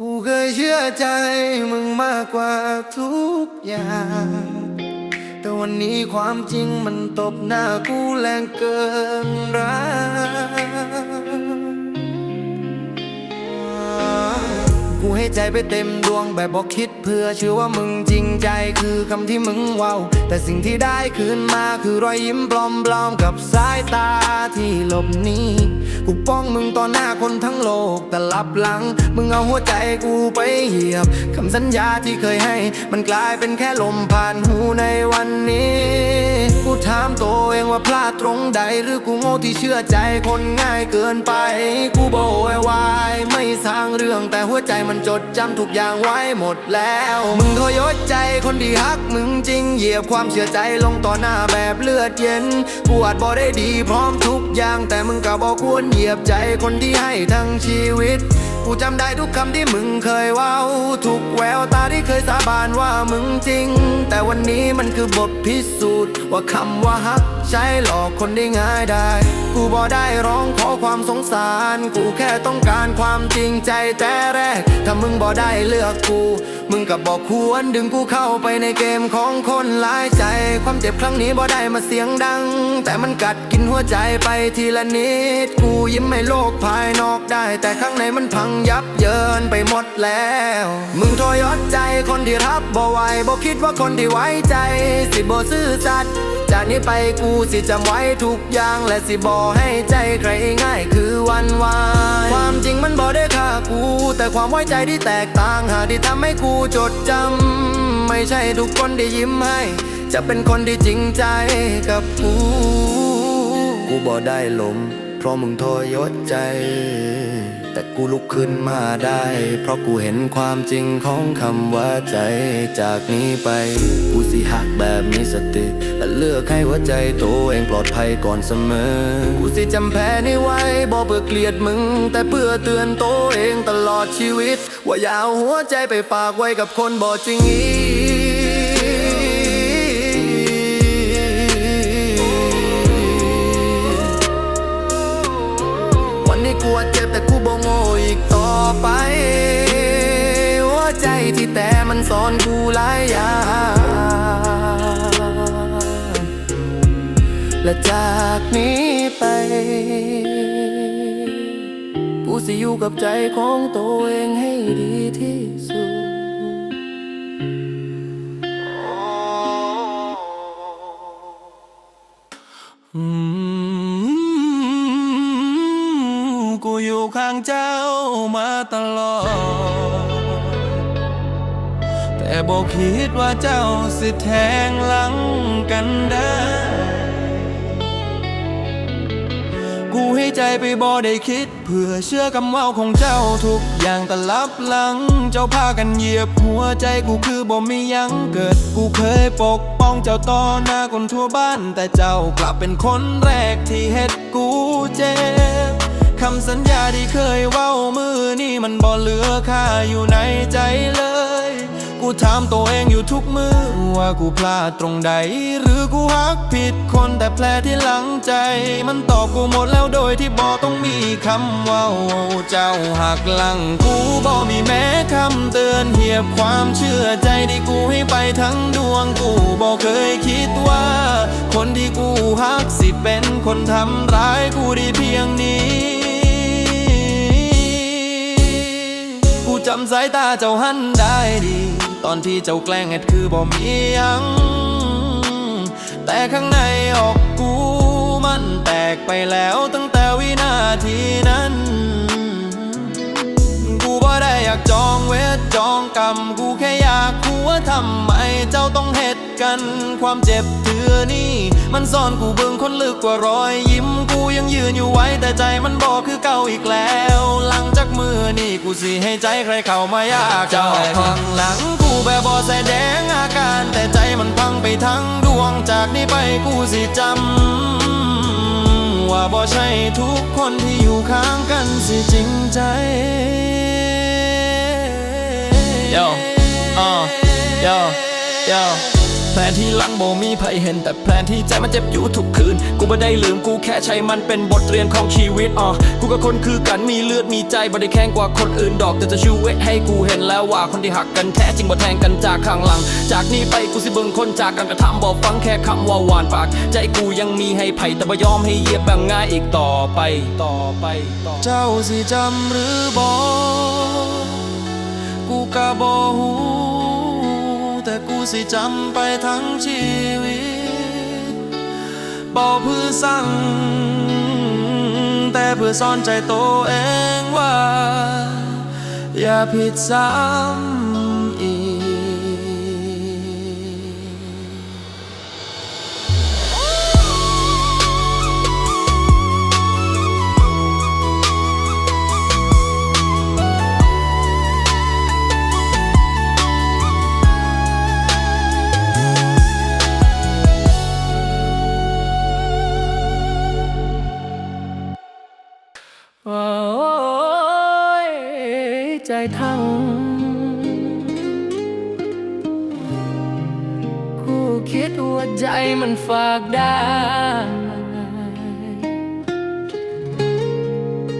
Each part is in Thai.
กูเคยเชื่อใจมึงมากกว่าทุกอย่าง แต่วันนี้ความจริงมันตบหน้ากูแรงเกินรัก กูให้ใจไปเต็มดวงแบบบอกคิดเพื่อเชื่อว่ามึงจริงใจคือคำที่มึงเว้า แต่สิ่งที่ได้คืนมาคือรอยยิ้มปลอมๆกับสายตาที่หลบหนีกูป้องมึงต่อหน้าคนทั้งโลกแต่ลับหลัง มึงเอาหัวใจกูไปเหยียบคำสัญญาที่เคยให้ มันกลายเป็นแค่ลมผ่านหูในวันนี้ ถามตัวเองว่าพลาดตรงใด หรือกูโง่ที่เชื่อใจคนง่ายเกินไป กูโบยวายไม่สร้างเรื่องแต่หัวใจมันจดจำทุกอย่างไว้หมดแล้ว มึงทยศใจคนที่ฮักมึงจริงเหยียบความเชื่อใจลงต่อหน้าแบบเลือดเย็นกูอาจบอได้ดีพร้อมทุกอย่าง แต่มึงก็บอกควรเหยียบใจคนที่ให้ทั้งชีวิต กูจำได้ทุกคำที่มึงเคยเว้าทุกแววตาที่เคยสาบานว่ามึงจริง แต่วันนี้มันคือบทพิสูจน์ ว่าคำว่าฮักใช้หลอกคนได้ง่ายได้ กูบอได้ร้องขอความสงสาร กูแค่ต้องการความจริงใจแต่แรก ถ้ามึงบอได้เลือกกู มึงก็บอกควรดึงกูเข้าไปในเกมของคนหลายใจ ความเจ็บครั้งนี้บอได้มาเสียงดัง แต่มันกัดกินหัวใจไปทีละนิด กูยิ้มให้โลกภายนอกได้ แต่ข้างในมันพังยับเยินไปหมดแล้ว มึงทรยศใจคนที่รับบ่ไหวบ่คิดว่าคนที่ไว้ใจ สิบ่ซื่อสัตย์จากนี้ไปกูสิจำไว้ทุกอย่างและสิบ่ให้ใจใครง่ายคือวันวายความจริงมันบ่ได้ฆ่ากู แต่ความไว้ใจที่แตกต่างหากที่ทำให้กูจดจำไม่ใช่ทุกคนที่ยิ้มให้ จะเป็นคนที่จริงใจกับกู กูบ่ได้ลมเพราะมึงทรยศใจ กูลุกขึ้นมาได้ เพราะกูเห็นความจริงของคำว่าใจ จากนี้ไป กูสิหักแบบมีสติ และเลือกให้หัวใจตัวเองปลอดภัยก่อนเสมอ กูสิจำแพ้นี้ไว้บ่เพื่อเกลียดมึง แต่เพื่อเตือนตัวเองตลอดชีวิต ว่าอย่าเอาหัวใจไปฝากไว้กับคนบ่จริงอีวันนี้กูเจ็บแต่กูบ่โง่อีก ไป หัวใจที่แต่มันสอนกูหลายอย่างและจากนี้ไป กูสิอยู่กับใจของตัวเองให้ดีที่สุดอืม กูอยู่ข้างเจ้ามาตลอด แต่บอกคิดว่าเจ้าสิแทงหลังกันได้ กูให้ใจไปบอได้คิด เพื่อเชื่อคำเว่าของเจ้าทุกอย่างแต่ลับหลัง เจ้าพากันเหยียบหัวใจกูคือบ่มียังเกิด กูเคยปกป้องเจ้าต่อหน้าคนทั่วบ้าน แต่เจ้ากลับเป็นคนแรกที่เฮ็ดกูเจ็บ คำสัญญาที่เคยเว้ามือนี่มันบ่เหลือค่าอยู่ในใจเลย กูถามตัวเองอยู่ทุกมือว่ากูพลาดตรงใด หรือกูฮักผิดคนแต่แผลที่หลังใจ มันตอบกูหมดแล้วโดยที่บอต้องมีคำว่าเจ้าหักหลังกูบอมีแม้คำเตือนเหยียบความเชื่อใจที่กูให้ไปทั้งดวงกูบอเคยคิดว่า คนที่กูฮักสิเป็นคนทำร้ายกูได้เพียงนี้ จำสายตาเจ้าหันได้ดี ตอนที่เจ้าแกล้งเห็ดคือบ่มียัง แต่ข้างในออกกูมันแตกไปแล้วตั้งแต่วินาทีนั้น กูบ่ได้อยากจองเวทจองกรรม กูแค่อยากรู้ว่าทำไมเจ้าต้องเห็ด กัน ความเจ็บเถือนี่ มันซ่อนกูเบิ่งคนลึกกว่ารอยยิ้มกูยังยืนอยู่ไว้แต่ใจมันบอกคือเก่าอีกแล้ว หลังจากมือนี่กูสิให้ใจใครเข้ามายากเจ้าข้างหลังกูแบบบ่แสดงอาการ แต่ใจมันพังไปทั้งดวงจากนี้ไปกูสิจำว่าบ่ใช่ทุกคนที่อยู่ข้างกันสิจริงใจ Yo, uh, yo, ย่แผ ลที่หลังโบมีไผเห็น แต่แผลที่ใจมันเจ็บอยู่ทุกคืน กูไม่ได้ลืมกูแค่ใช้มันเป็นบทเรียนของชีวิตอะกูกับคนคือกันมีเลือดมีใจบ่ได้แข็งกว่าคนอื่นดอก แต่จะชูเวทให้กูเห็นแล้วว่าคนที่หักกันแท้จริงบ่แทงกันจากข้างหลัง จากนี้ไปกูสิเบิ่งคนจากกันกระทำบ่ฟังแค่คำว่าหวานปาก ใจกูยังมีให้ไผ่แต่บ่ยอมให้เหยียบแบบง่ายอีกต่อไปต่อไปเจ้าสิจำหรือบอกูกะบอหูแต่กู สิจำไปทั้งชีวิตบอกเพื่อสั่ง แต่เพื่อซ่อนใจตัวเองว่า อย่าผิดซ้ำ ใจทั้งผู้คิดว่าใจมันฝากได้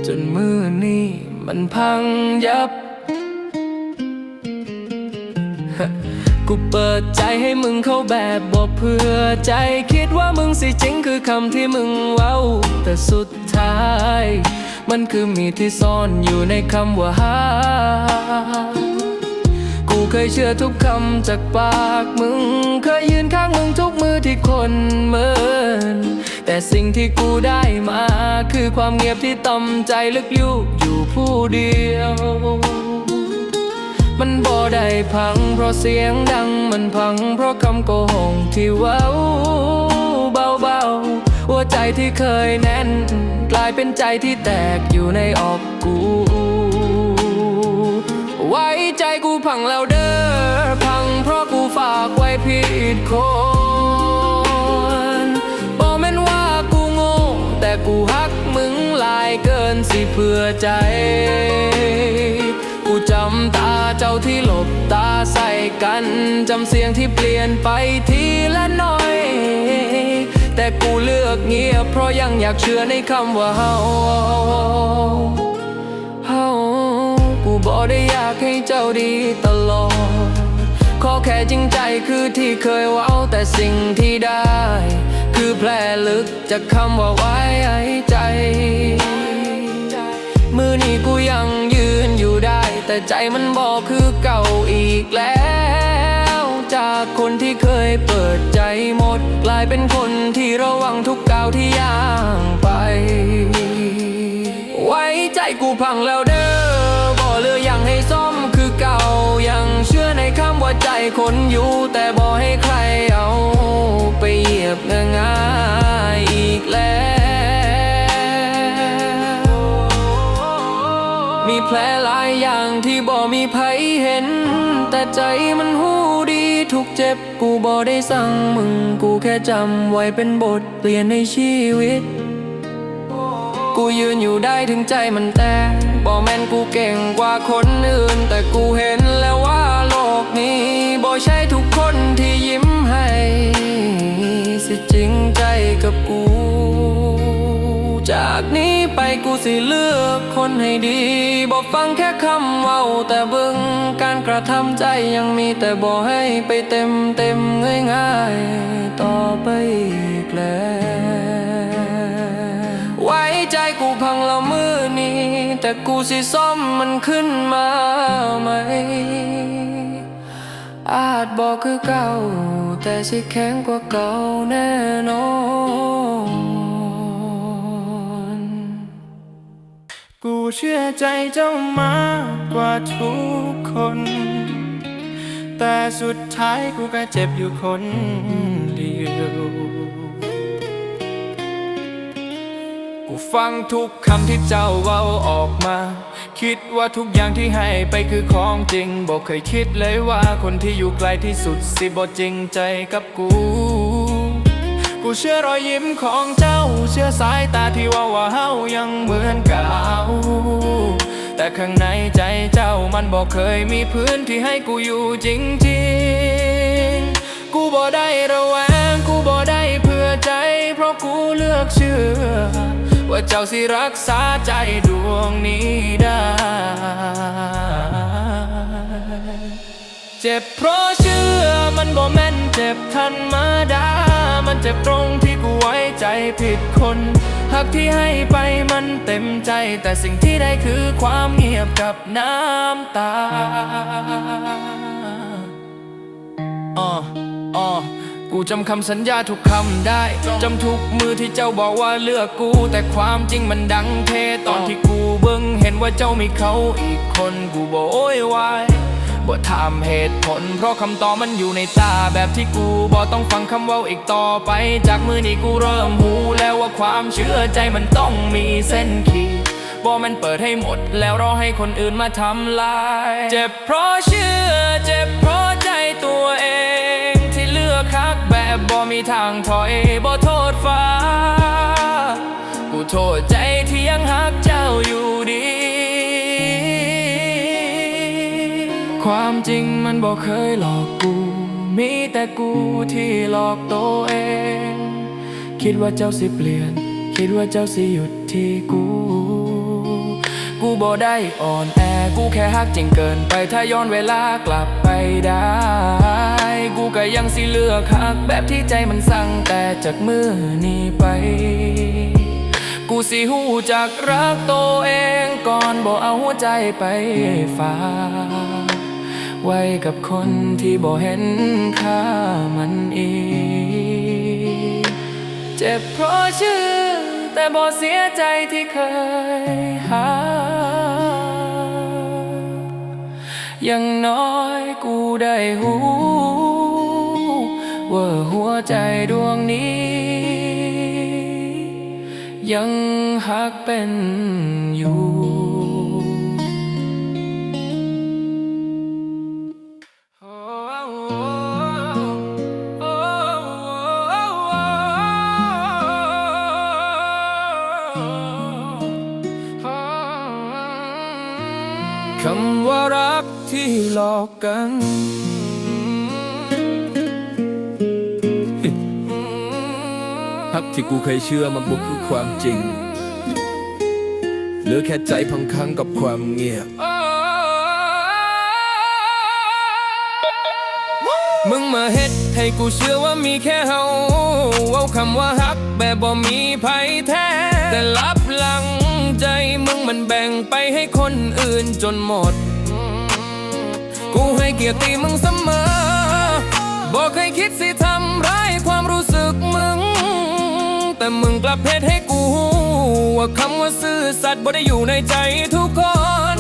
จนมือนี้มันพังยับ กูเปิดใจให้มึงเข้าแบบบอกเพื่อใจคิดว่ามึงสิจริงคือคำที่มึงเว้า แต่สุดท้าย มันคือมีที่ซ่อนอยู่ในคำว่าหา กูเคยเชื่อทุกคำจากปากมึง เคยยืนข้างมึงทุกมือที่คนเมิน แต่สิ่งที่กูได้มา คือความเงียบที่ต่ำใจลึกอยู่อยู่ผู้เดียว มันบ่ได้พังเพราะเสียงดังมันพังเพราะคำโกหกที่เว้าเบาๆ หัวใจที่เคยแน่น กลายเป็นใจที่แตกอยู่ในอกกู ไว้ใจกูพังแล้วเด้อพังเพราะกูฝากไว้ผิดคนบอกแม่นว่ากูโง่แต่กูฮักมึงลายเกินสิเพื่อใจ กูจำตาเจ้าที่หลบตาใส่กัน จำเสียงที่เปลี่ยนไปทีละหน่อย แต่กูเลือกเงียบเพราะยังอยากเชื่อในคำว่าเฮาเฮากูบอกได้อยากให้เจ้าดีตลอด ขอแค่จริงใจคือที่เคยว้าวแต่สิ่งที่ได้ คือแผลลึกจากคำว่าไว้ใจ มือนี้กูยังยืนอยู่ได้ แต่ใจมันบอกคือเก่าอีกแล้ว คนที่เคยเปิดใจหมด กลายเป็นคนที่ระวังทุกก้าวที่ย่างไป ไว้ใจกูพังแล้วเด้อบ่เลืออย่างให้ซ่อมคือเก่า ยังเชื่อในคำว่าใจคนอยู่ แต่บ่ให้ใครเอาไปเหยียบง่ายอีกแล้ว มีแผลหลายอย่างที่บ่มีไผเห็น แต่ใจมันหู ทุกเจ็บกูบ่ได้สั่งมึง กูแค่จำไว้เป็นบทเรียนในชีวิต กูยืนอยู่ได้ถึงใจมันแตกบอกแม่นกูเก่งกว่าคนอื่น แต่กูเห็นแล้วว่าโลกนี้บ่ใช่ทุกคนที่ยิ้มให้ สิจริงใจกับกูากนี้ไปกูสิเลือกคนให้ดีบอกฟังแค่คำเว้าแต่เบิ่งการกระทำใจยังมีแต่บอกให้ไปเต็มเต็มง่ายง่ายๆต่อไปอีกแล้วไว้ใจกูพังแล้วมือนี้ แต่กูสิซ่อมมันขึ้นมาไหม อาจบอกคือเก่า แต่สิแข็งกว่าเก่าแน่นอน กูเชื่อใจเจ้ามากกว่าทุกคน แต่สุดท้ายกูก็เจ็บอยู่คนเดียว กูฟังทุกคำที่เจ้าเว้าออกมา คิดว่าทุกอย่างที่ให้ไปคือของจริงบอกเคยคิดเลยว่าคนที่อยู่ไกลที่สุดสิบ่จริงใจกับกู กูเชื่อรอยยิ้มของเจ้า เชื่อสายตาที่ว่าว่าเฮายังเหมือนเก่า แต่ข้างในใจเจ้ามันบอกเคยมีพื้นที่ให้กูอยู่จริงๆ กูบ่ได้ระแวง กูบ่ได้เพื่อใจ เพราะกูเลือกเชื่อ ว่าเจ้าสิรักษาใจดวงนี้ได้เจ็บเพราะเชื่อมันบ่แม่นเจ็บธรรมาไดา มันเจ็บตรงที่กูไว้ใจผิดคนหักที่ให้ไปมันเต็มใจ แต่สิ่งที่ได้คือความเงียบกับน้ำตาอ้ออ้อกูจำคำสัญญาทุกคำได้ จำทุกมือที่เจ้าบอกว่าเลือกกู แต่ความจริงมันดังเทตอนที่กูเบิ่งเห็นว่าเจ้ามีเขาอีกคนกูบอกโอ้ยวาย บ่ถามเหตุผล เพราะคำตอบมันอยู่ในตาแบบที่กูบ่ต้องฟังคำว่าอีกต่อไป จากมือนี้กูเริ่มหูแล้วว่าความเชื่อใจมันต้องมีเส้นขีดบ่มันเปิดให้หมด แล้วรอให้คนอื่นมาทำลาย เจ็บเพราะเชื่อ เจ็บเพราะใจตัวเอง ที่เลือกคักแบบบ่มีทางถอยบ่โทษฟ้า กูโทษใจ ความจริงมันบ่เคยหลอกกู มีแต่กูที่หลอกตัวเอง คิดว่าเจ้าสิเปลี่ยน คิดว่าเจ้าสิหยุดที่กู กูบ่ได้อ่อนแอ กูแค่ฮักจริงเกินไป ถ้าย้อนเวลากลับไปได้ กูก็ยังสิเลือกฮักแบบที่ใจมันสั่งแต่จากมือนี้ไป กูสิหูจักรักตัวเองก่อนบ่เอาหัวใจไปฝาก ไว้กับคนที่บ่เห็นค่ามันอีก เจ็บเพราะชื่อ แต่บ่เสียใจที่เคยหาย่างน้อยกูได้หูว่าหัวใจดวงนี้ ยังหักเป็นอยู่ ลอกกัน ฮักที่กูเคยเชื่อมันบุกคือความจริง เหลือแค่ใจพังคังกับความเงียบ มึงมาเฮ็ดให้กูเชื่อว่ามีแค่เฮาเว้าคำว่าฮักแบบบ่มีภัยแท้ แต่ลับหลังใจมึงมันแบ่งไปให้คนอื่นจนหมด กูให้เกียรติมึงเสมอ บอกเคยคิดสิทำร้ายความรู้สึกมึง แต่มึงกลับเพศให้กูว่าคำว่าซื่อสัตย์บ่ได้อยู่ในใจทุกคน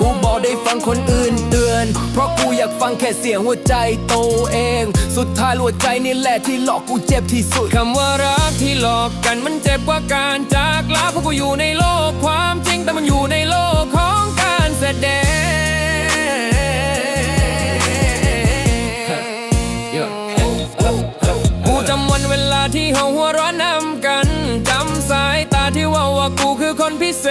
กูบอกได้ฟังคนอื่นเตือน เพราะกูอยากฟังแค่เสียงหัวใจตัวเอง สุดท้ายหัวใจนี่แหละที่หลอกกูเจ็บที่สุด คำว่ารักที่หลอกกันมันเจ็บกว่าการจากลาเพราะกูอยู่ในโลกความจริงแต่มันอยู่ในโลกของการแสดง ที่เฮาหัวเร้อนนำกันจำสายตาที่ว่าว่ากูคือคนพิเศ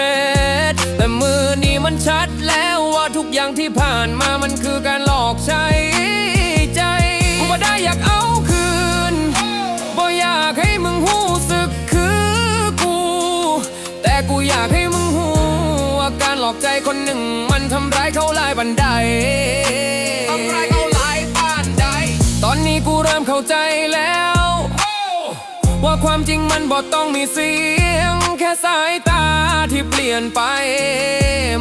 ษ แต่มือนี้มันชัดแล้วว่าทุกอย่างที่ผ่านมามันคือการหลอกใช้ใจกูบ่ได้อยากเอาคืนบ่อยากให้มึงหู้สึกคือกู แต่กูอยากให้มึงหูว่าการหลอกใจคนหนึ่ง มันทำร้ายเขาหลายบันไดทำร้ายเขาหลายปานใดตอนนี้กูเริ่มเข้าใจแล้ว ว่าความจริงมันบ่ต้องมีเสียง แค่สายตาที่เปลี่ยนไป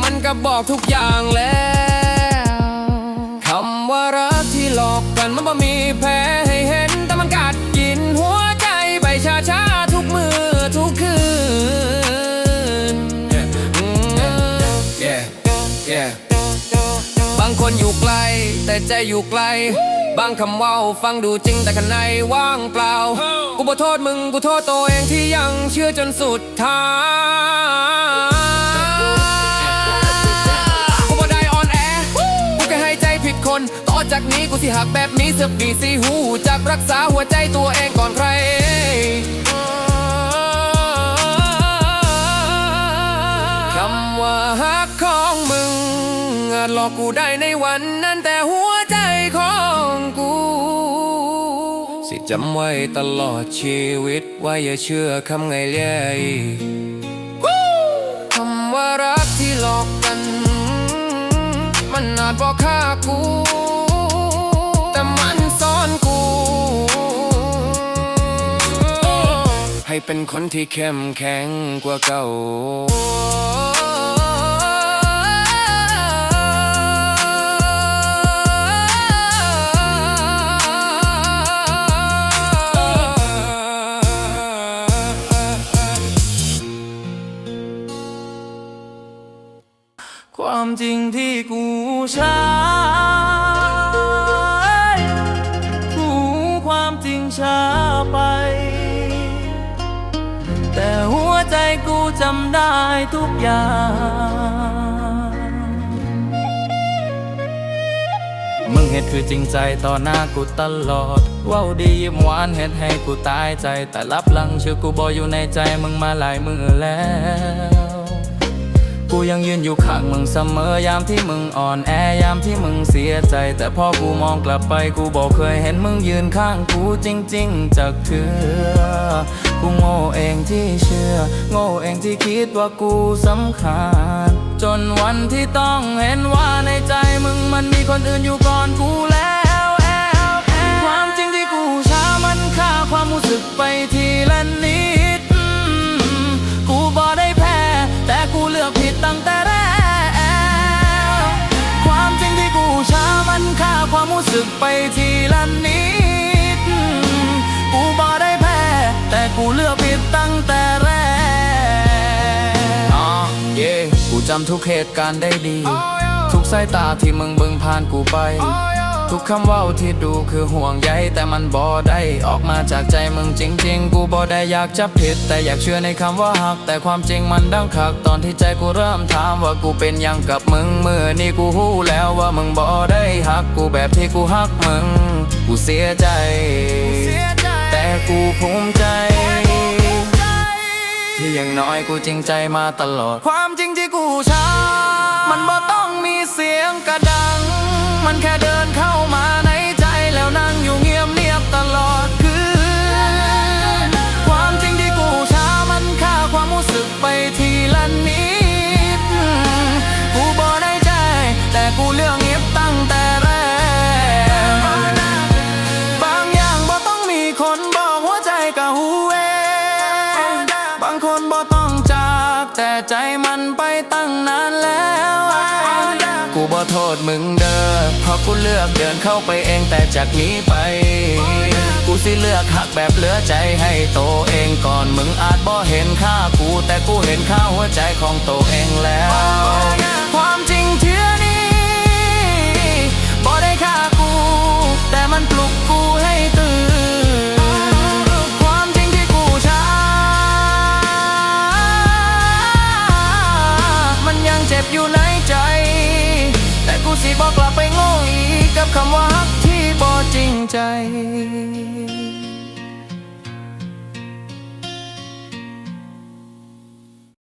มันก็บอกทุกอย่างแล้วคำว่ารักที่หลอกกันมันบ่มีแพ้ให้เห็นแต่มันกัดกินหัวใจไปช้าๆทุกมือทุกคืน yeah yeah บางคนอยู่ไกลแต่ใจอยู่ไกล บางคำเว่าฟังดูจริงแต่ข้างในว่างเปล่า กูบ่โทษมึงกูโทษตัวเองที่ยังเชื่อจนสุดทางกูบ่ได้อ่อนแอกูแค่ให้ใจผิดคน ต่อจากนี้กูสิหักแบบนี้เสือกดีสิหูจากรักษาหัวใจตัวเองก่อนใครคำว่าฮักของมึงอาจหลอกกูได้ในวันนั้นแต่หัว จำไว้ตลอดชีวิตว่าอย่าเชื่อคำไงเลี้ยอีกคำว่ารักที่หลอกกัน มันอาจบอกฆ่ากู แต่มันซ่อนกู ให้เป็นคนที่เข้มแข็งกว่าเก่า จริงที่กูใช้กูความจริงช้าไป แต่หัวใจกูจำได้ทุกอย่างมึงเห็ดคือจริงใจต่อหน้ากูตลอดเว้าดียิ้มหวานเห็ดให้กูตายใจ แต่รับลังชื่อกูบออยู่ในใจมึงมาหลายมือแล้ว กูยังยืนอยู่ข้างมึงเสมอยามที่มึงอ่อนแอยามที่มึงเสียใจ แต่พอกูมองกลับไปกูบอกเคยเห็นมึงยืนข้างกูจริง ๆจากเธอกูโง่เองที่เชื่อ โง่เองที่คิดว่ากูสำคัญ จนวันที่ต้องเห็นว่าในใจมึงมันมีคนอื่นอยู่ก่อนกูแล้วแอบแอบความจริงที่กูช้ามันฆ่าความรู้สึกไปทีละนิด ตั้งแต่แรก ความจริงที่กูช้ามันฆ่าความรู้สึกไปทีละนิด กูบ่ได้แพ้ แต่กูเลือกผิดตั้งแต่แรกอ๋อเย่กูจำทุกเหตุการณ์ได้ดี ทุกสายตาที่มึงเบิ่งผ่านกูไป ทุกคำว่าที่ดูคือห่วงใยแต่มันบ่ได้ออกมาจากใจมึงจริง ๆ กูบ่ได้อยากจะผิด แต่อยากเชื่อในคำว่าหัก แต่ความจริงมันดังคัก ตอนที่ใจกูเริ่มถามว่ากูเป็นยังกับมึงเมื่อนี่กูหู้แล้วว่ามึงบ่ได้หักกูแบบที่กูหักมึง กูเสียใจ แต่กูภูมิใจที่ย่างน้อยกูจริงใจมาตลอด ความจริงที่กูช้ามันบ่ต้องมีเสียงกระดัง มันแค่เดินเข้ามา กูเลือกเดินเข้าไปเองแต่จากนี้ไป กูสิเลือกหักแบบเหลือใจให้โตเองก่อนมึงอาจบ่เห็นค่ากู แต่กูเห็นค่าหัวใจของโตเองแล้ว ความจริงเทื่อนี้บ่ได้ค่ากู แต่มันปลุกกู คำว่าฮักที่บ่จริงใจ